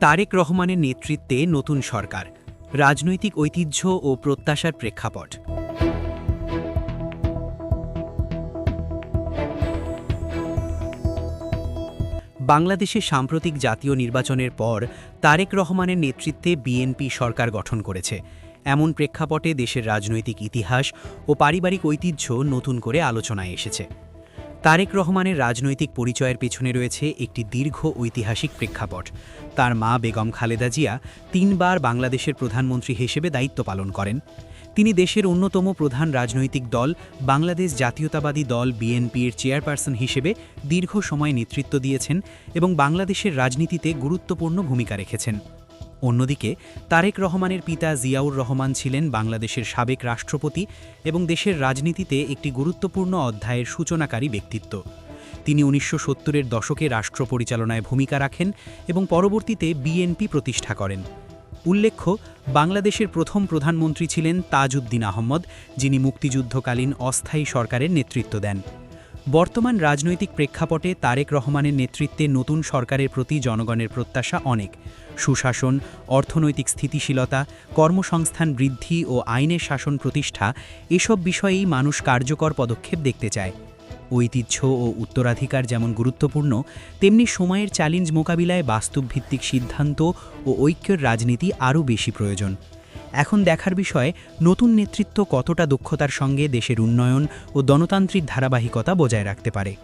তারেক রহমানের নেতৃত্বে নতুন সরকার, রাজনৈতিক ঐতিহ্য ও প্রত্যাশার প্রেক্ষাপট। বাংলাদেশে সাম্প্রতিক জাতীয় নির্বাচনের পর তারেক রহমানের নেতৃত্বে বিএনপি সরকার গঠন করেছে। এমন প্রেক্ষাপটে দেশের রাজনৈতিক ইতিহাস ও পারিবারিক ঐতিহ্য নতুন করে আলোচনায় এসেছে। তারেক রহমানের রাজনৈতিক পরিচয়ের পেছনে রয়েছে একটি দীর্ঘ ঐতিহাসিক প্রেক্ষাপট। তার মা বেগম খালেদা জিয়া তিনবার বাংলাদেশের প্রধানমন্ত্রী হিসেবে দায়িত্ব পালন করেন। তিনি দেশের অন্যতম প্রধান রাজনৈতিক দল, বাংলাদেশ জাতীয়তাবাদী দল বিএনপির চেয়ারপারসন হিসেবে দীর্ঘ সময় নেতৃত্ব দিয়েছেন এবং বাংলাদেশের রাজনীতিতে গুরুত্বপূর্ণ ভূমিকা রেখেছেন। অন্যদিকে, তারেক রহমানের পিতা জিয়াউর রহমান ছিলেন বাংলাদেশের সাবেক রাষ্ট্রপতি এবং দেশের রাজনীতিতে একটি গুরুত্বপূর্ণ অধ্যায়ের সূচনাকারী ব্যক্তিত্ব। তিনি উনিশশো সত্তরের দশকে রাষ্ট্র পরিচালনায় ভূমিকা রাখেন এবং পরবর্তীতে বিএনপি প্রতিষ্ঠা করেন। উল্লেখ্য, বাংলাদেশের প্রথম প্রধানমন্ত্রী ছিলেন তাজউদ্দিন আহমদ, যিনি মুক্তিযুদ্ধকালীন অস্থায়ী সরকারের নেতৃত্ব দেন। বর্তমান রাজনৈতিক প্রেক্ষাপটে তারেক রহমানের নেতৃত্বে নতুন সরকারের প্রতি জনগণের প্রত্যাশা অনেক। সুশাসন, অর্থনৈতিক স্থিতিশীলতা, কর্মসংস্থান বৃদ্ধি ও আইনের শাসন প্রতিষ্ঠা এসব বিষয়েই মানুষ কার্যকর পদক্ষেপ দেখতে চায়। ঐতিহ্য ও উত্তরাধিকার যেমন গুরুত্বপূর্ণ, তেমনি সময়ের চ্যালেঞ্জ মোকাবিলায় বাস্তবভিত্তিক সিদ্ধান্ত ও ঐক্যের রাজনীতি আরও বেশি প্রয়োজন। এখন দেখার বিষয়, নতুন নেতৃত্ব কতটা দক্ষতার সঙ্গে দেশের উন্নয়ন ও গণতান্ত্রিক ধারাবাহিকতা বজায় রাখতে পারে।